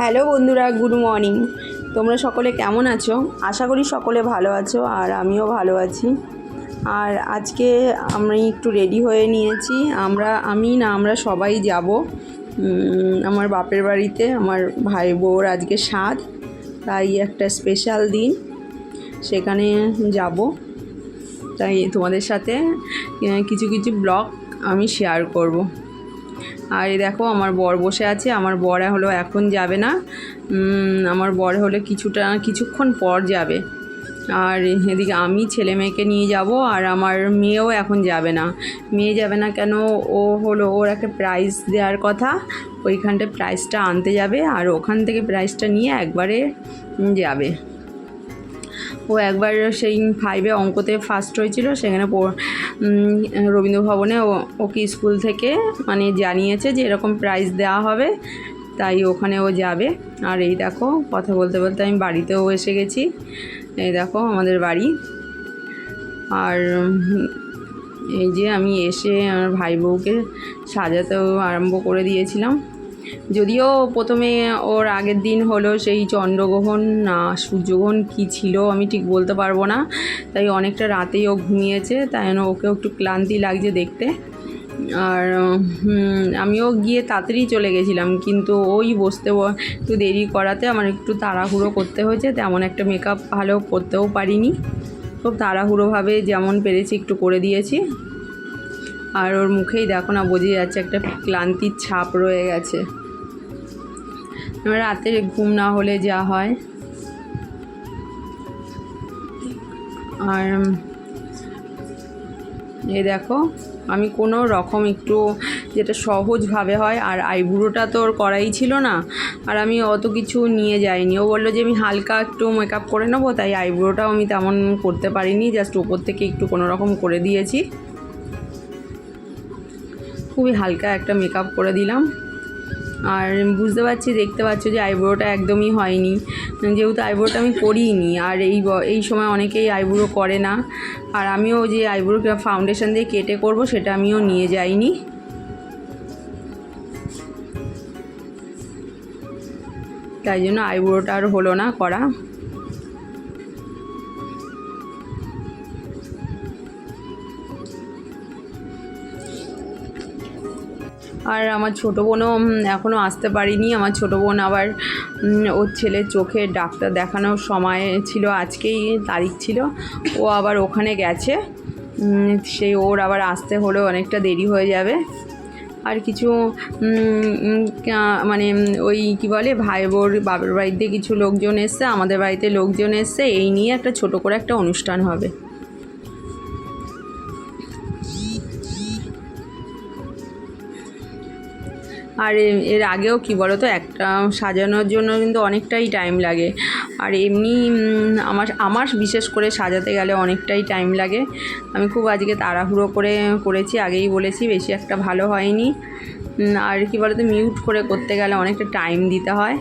Hello বন্ধুরা, good morning. তোমরা সকলে কেমন আছো? আশা করি সকলে ভালো আছো আর আমিও ভালো আছি। আর আজকে আমি একটু রেডি হয়ে নিয়েছি। আমরা, আমি না, আমরা সবাই যাব আমার বাপের বাড়িতে। আমার ভাই বউর আজকে স্বাদ তাই একটা স্পেশাল দিন। সেখানে যাব। তাই তোমাদের সাথে কিছু কিছু ব্লগ আমি শেয়ার করব। আর এই দেখো, আমার বর বসে আছে। আমার বর হলো এখন যাবে না। আমার বর হলো কিছুটা, কিছুক্ষণ পর যাবে। আর এদিকে আমি ছেলে মেয়েকে নিয়ে যাব আর আমার মেয়েও এখন যাবে না। মেয়ে যাবে না কেন? ও হলো, ওর একটা প্রাইজ দেওয়ার কথা। ওইখানটায় প্রাইজটা আনতে যাবে আর ওখান থেকে প্রাইজটা নিয়ে একবারে যাবে। ও একবার সেই ফাইভে অঙ্কতে ফার্স্ট হয়েছিল সেখানে পড়- উম, রবীন্দ্র ভবনে ও- ওকে স্কুল থেকে মানে জানিয়েছে যে এরকম প্রাইজ দেওয়া হবে তাই ওখানে ও যাবে। আর এই দেখো কথা বলতে বলতে আমি বাড়িতেও এসে গেছি। এই দেখো আমাদের বাড়ি। আর এই যে আমি এসে আমার ভাই বউকে সাজাতেও আরম্ভ করে দিয়েছিলাম। যদিও প্রথমে ওর আগের দিন হলো সেই চন্দ্রগ্রহণ, না, সূর্যগ্রহণ কী ছিল আমি ঠিক বলতে পারব না। তাই অনেকটা রাতেই ও ঘুমিয়েছে, তাই জন্য ওকেও একটু ক্লান্তি লাগছে দেখতে। আর আমিও গিয়ে তাড়াতাড়ি চলে গেছিলাম, কিন্তু ওই বসতে একটু দেরি করাতে আমার একটু তাড়াহুড়ো করতে হয়েছে, তেমন একটা মেকআপ ভালো করতেও পারিনি। খুব তাড়াহুড়োভাবে যেমন পেরেছি একটু করে দিয়েছি। আর ওর মুখেই দেখো না, বোঝা যাচ্ছে একটা ক্লান্তির ছাপ রয়ে গেছে। রাতে ঘুম না হলে যা হয়। আর এ দেখো, আমি কোনো রকম একটু যেটা সহজভাবে হয়, আর আইব্রোটা তো ওর করাই ছিল না, আর আমি অত কিছু নিয়ে যাইনি। ও বলল যে আমি হালকা একটু মেকআপ করে নেব, তাই আইব্রোটাও আমি তেমন করতে পারিনি জাস্ট ওপর থেকে একটু কোনো রকম করে দিয়েছি। খুবই হালকা একটা মেকআপ করে দিলাম। আর বুঝতে পারছি, দেখতে পাচ্ছ যে আইব্রোটা একদমই হয়নি। যেহেতু আইব্রোটা আমি করিনি আর এই এই সময় অনেকেই আইব্রো করে না। আর আমিও যে আইব্রো ফাউন্ডেশন দিয়ে কেটে করব, সেটা আমিও নিয়ে যাইনি। তাই জন্য আইব্রোটা আর হলো না করা। আর আমার ছোটো বোনও এখনও আসতে পারিনি। আমার ছোটো বোন আবার ওর ছেলের চোখে ডাক্তার দেখানোর সময় ছিল, আজকেই তারিখ ছিল। ও আবার ওখানে গেছে। সেই ওর আবার আসতে হলেও অনেকটা দেরি হয়ে যাবে। আর কিছু মানে ওই কি বলে ভাই বোর বাবার বাড়িতে কিছু লোকজন এসছে, আমাদের বাড়িতে লোকজন এসছে, এই নিয়ে একটা ছোট করে একটা অনুষ্ঠান হবে। আর এর আগেও কি বলো তো একটা সাজানোর জন্য কিন্তু অনেকটাই টাইম লাগে। আর এমনি আমার আমার বিশেষ করে সাজাতে গেলে অনেকটাই টাইম লাগে। আমি খুব আজকে তাড়াহুড়ো করে করেছি, আগেই বলেছি, বেশি একটা ভালো হয়নি। আর কি বলো তো মিউট করে করতে গেলে অনেকটা টাইম দিতে হয়।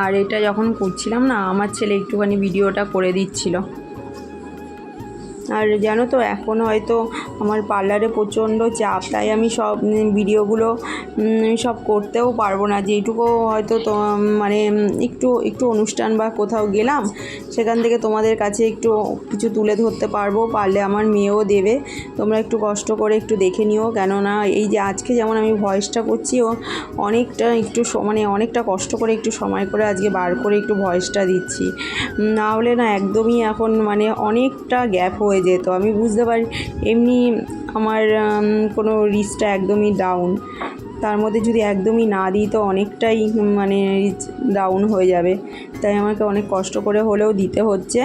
আর এটা যখন করছিলাম না আমার ছেলে একটুখানি ভিডিওটা করে দিচ্ছিল। আর জানো তো, এখন হয়তো আমার পার্লারে প্রচণ্ড চাপ, তাই আমি সব ভিডিওগুলো সব করতেও পারব না। যেটুকু হয়তো তো মানে একটু একটু অনুষ্ঠান বা কোথাও গেলাম, সেখান থেকে তোমাদের কাছে একটু কিছু তুলে ধরতে পারব, পারলে আমার মেয়েও দেবে। তোমরা একটু কষ্ট করে একটু দেখে নিও, কেননা এই যে আজকে যেমন আমি ভয়েসটা করছি, ও অনেকটা একটু মানে অনেকটা কষ্ট করে একটু সময় করে আজকে বার করে একটু ভয়েসটা দিচ্ছি। না হলে না একদমই এখন মানে অনেকটা গ্যাপ হয়ে যেত আমি বুঝতে পারি। এমনি আমার কোনো রিচটা একদমই ডাউন তার মধ্যে যদি একদমই না দিই, তো অনেকটাই মানে রিচ ডাউন হয়ে যাবে। তাই আমাকে অনেক কষ্ট করে হলেও দিতে হচ্ছে।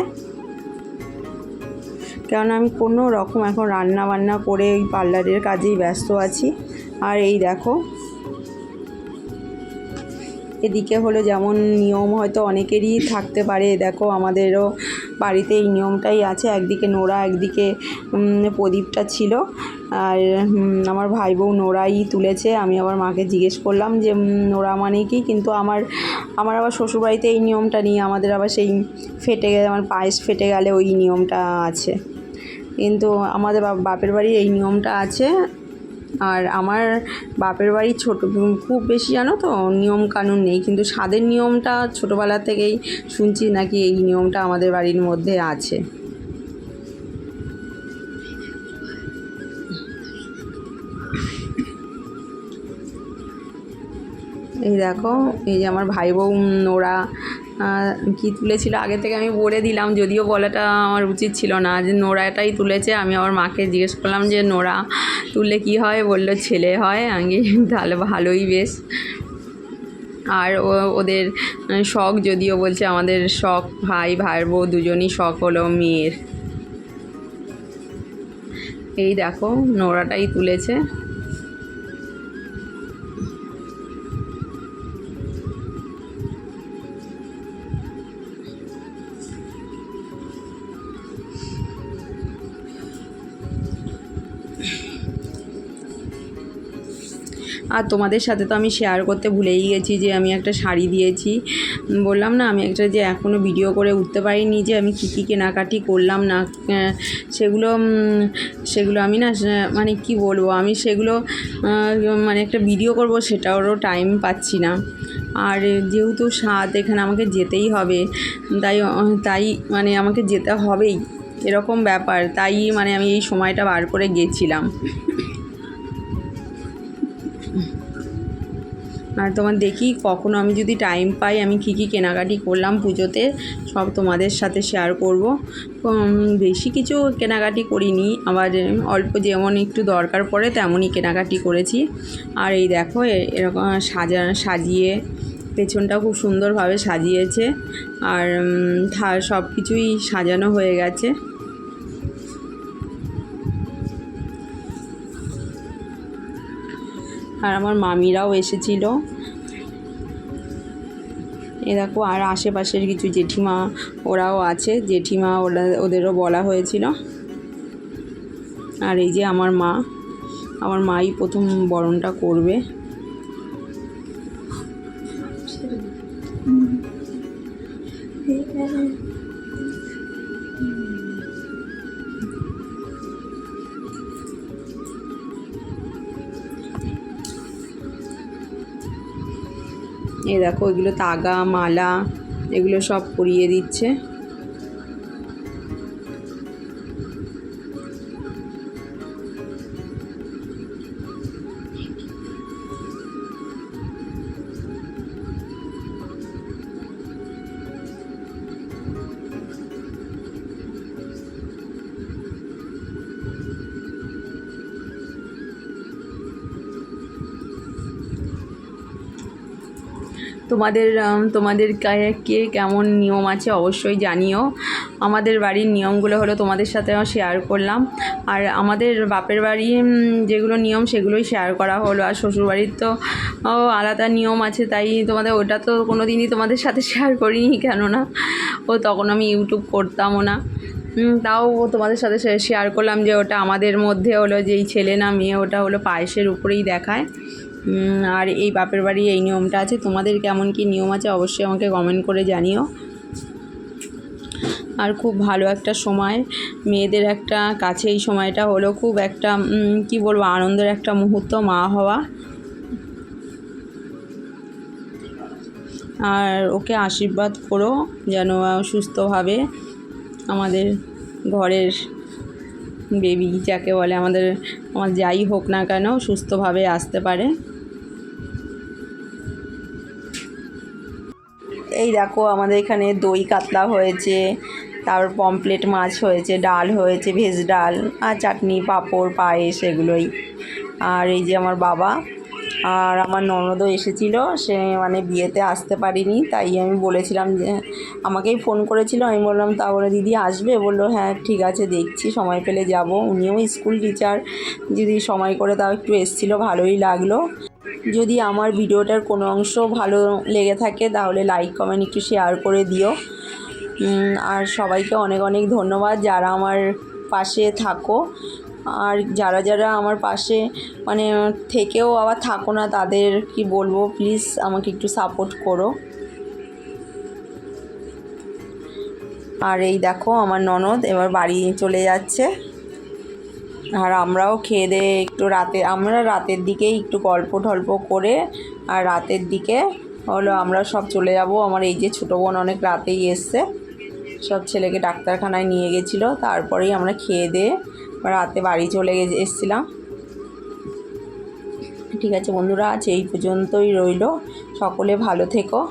কেননা আমি কোনো রকম এখন রান্না বান্না করে ওই পার্লারের কাজেই ব্যস্ত আছি। আর এই দেখো। এদিকে হলো যেমন নিয়ম হয়তো অনেকেরই থাকতে পারে। দেখো আমাদেরও বাড়িতে এই নিয়মটাই আছে, একদিকে নোরা, একদিকে প্রদীপটা ছিল। আর আমার ভাই বউ নোরাই তুলেছে। আমি আবার মাকে জিজ্ঞেস করলাম যে নোরা মানে কি? কিন্তু আমার আমার আবার শ্বশুরবাড়িতে এই নিয়মটা নিয়ে আমাদের আবার সেই ফেটে গেলে, আমার পায়েস ফেটে গেলে ওই নিয়মটা আছে। কিন্তু আমাদের বাপের বাড়ি এই নিয়মটা আছে। আর আমার বাপের বাড়ি ছোটো খুব বেশি জানো তো নিয়ম কানুন নেই। কিন্তু স্বাদের নিয়মটা ছোটোবেলা থেকেই শুনছি নাকি এই নিয়মটা আমাদের বাড়ির মধ্যে আছে। এই দেখো এই যে আমার ভাই বউ আহ, কি তুলেছিল? আগে থেকে আমি বলে দিলাম, যদিও বলাটা আমার উচিত ছিল না। যে নোড়াটাই তুলেছে, আমি আমার মাকে জিজ্ঞেস করলাম যে নোড়া তুললে কি হয়? বলল, ছেলে হয় আমি তাহলে ভালোই বেশ। আর ওদের শখ যদিও বলছে, আমাদের শখ, ভাই ভাইয়ের বউ দুজনই শখ হলো মেয়ের। এই দেখো, নোরাটাই তুলেছে। আর তোমাদের সাথে তো আমি শেয়ার করতে ভুলেই গেছি যে আমি একটা শাড়ি দিয়েছি। বললাম না, আমি একটা যে এখনও ভিডিও করে উঠতে পারিনি যে আমি কী কী কেনাকাটি করলাম না সেগুলো সেগুলো আমি না মানে কি বলব, আমি সেগুলো মানে একটা ভিডিও করব সেটারও টাইম পাচ্ছি না। আর যেহেতু স্বাদ এখানে আমাকে যেতেই হবে, তাই তাই মানে আমাকে যেতে হবেই, এরকম ব্যাপার, তাই মানে আমি এই সময়টা বার করে গেছিলাম। আর তোমার দেখি কখনো আমি যদি টাইম পাই, আমি কী কী কেনাকাটি করলাম পুজোতে, সব তোমাদের সাথে শেয়ার করব। বেশি কিছু কেনাকাটি করিনি, আবার অল্প যেমন একটু দরকার পড়ে তেমনই কেনাকাটি করেছি। আর এই দেখো এরকম সাজা, সাজিয়ে পেছনটা খুব সুন্দরভাবে সাজিয়েছে। আর সব কিছুই সাজানো হয়ে গেছে। আর আমার মামিরাও এসেছিল। এ দেখো, আর আশেপাশের কিছু জেঠিমা ওরাও আছে। জেঠিমা ওরা, ওদেরও বলা হয়েছিল। আর এই যে আমার মা, আমার মাই প্রথম বরণটা করবে। এ দেখো এগুলো তাগা মালা এগুলো সব পরিয়ে দিচ্ছে। তোমাদের তোমাদের কা- কে কেমন নিয়ম আছে অবশ্যই জানিও। আমাদের বাড়ির নিয়মগুলো হলো তোমাদের সাথে শেয়ার করলাম। আর আমাদের বাপের বাড়ি যেগুলো নিয়ম সেগুলোই শেয়ার করা হলো। আর শ্বশুরবাড়ির তো আলাদা নিয়ম আছে, তাই তোমাদের, ওটা তো কোনো দিনই তোমাদের সাথে শেয়ার করিনি কেননা, ও তখন আমি ইউটিউব করতামও না। তাও তোমাদের সাথে শেয়ার করলাম যে ওটা আমাদের মধ্যে হলো যে এই ছেলে না মেয়ে, ওটা হলো পায়েসের উপরেই দেখায়। আর এই বাপের বাড়ি এই নিয়মটা আছে। তোমাদের কেমন কি নিয়ম আছে অবশ্যই আমাকে কমেন্ট করে জানিও। আর খুব ভালো একটা সময়। মেয়েদের একটা কাছে এই সময়টা হলো খুব একটা কি বলব, আনন্দের একটা মুহূর্ত মা হওয়া। আর ওকে আশীর্বাদ করো যেন সুস্থভাবে আমাদের ঘরের বেবি যাকে বলে আমাদের, আমার যাই হোক না কেন, সুস্থভাবে আসতে পারে। এই দেখো আমাদের এখানে দই কাতলা হয়েছে, তারপর পমপ্লেট মাছ হয়েছে, ডাল হয়েছে, ভেজ ডাল, আর চাটনি, পাঁপড়, পায়েস এগুলোই। আর এই যে আমার বাবা আর আমার ননদও এসেছিল, সে মানে বিয়েতে আসতে পারিনি, তাই আমি বলেছিলাম যে আমাকেই ফোন করেছিল, আমি বললাম তাহলে দিদি আসবে? বলল হ্যাঁ ঠিক আছে, দেখছি, সময় পেলে যাব। উনিও স্কুল টিচার, যদি সময় করে তাও একটু এসেছিল, ভালোই লাগল। যদি আমার ভিডিওটার কোনো অংশ ভালো লেগে থাকে, তাহলে লাইক কমেন্ট একটু শেয়ার করে দিও। আর সবাইকে অনেক অনেক ধন্যবাদ যারা আমার পাশে থাকো। আর যারা যারা আমার পাশে মানে থেকেও আবার থাকো না, তাদের কি বলব প্লিজ আমাকে একটু সাপোর্ট করো। আর এই দেখো, আমার ননদ এবার বাড়ি চলে যাচ্ছে। আর আমরাও খেয়ে দিয়ে একটু রাতে, আমরা রাতের দিকেই একটু গল্প টল্প করে আর রাতের দিকে হলো আমরা সব চলে যাব। আমার এই যে ছোটো বোন অনেক রাতেই এসছে। সব ছেলেকে ডাক্তারখানায় নিয়ে গেছিল। তারপরেই আমরা খেয়ে দিয়ে রাতে বাড়ি চলে গে- এসছিলাম। ঠিক আছে বন্ধুরা, আজ এই পর্যন্তই রইল। সকলে ভালো থেকো।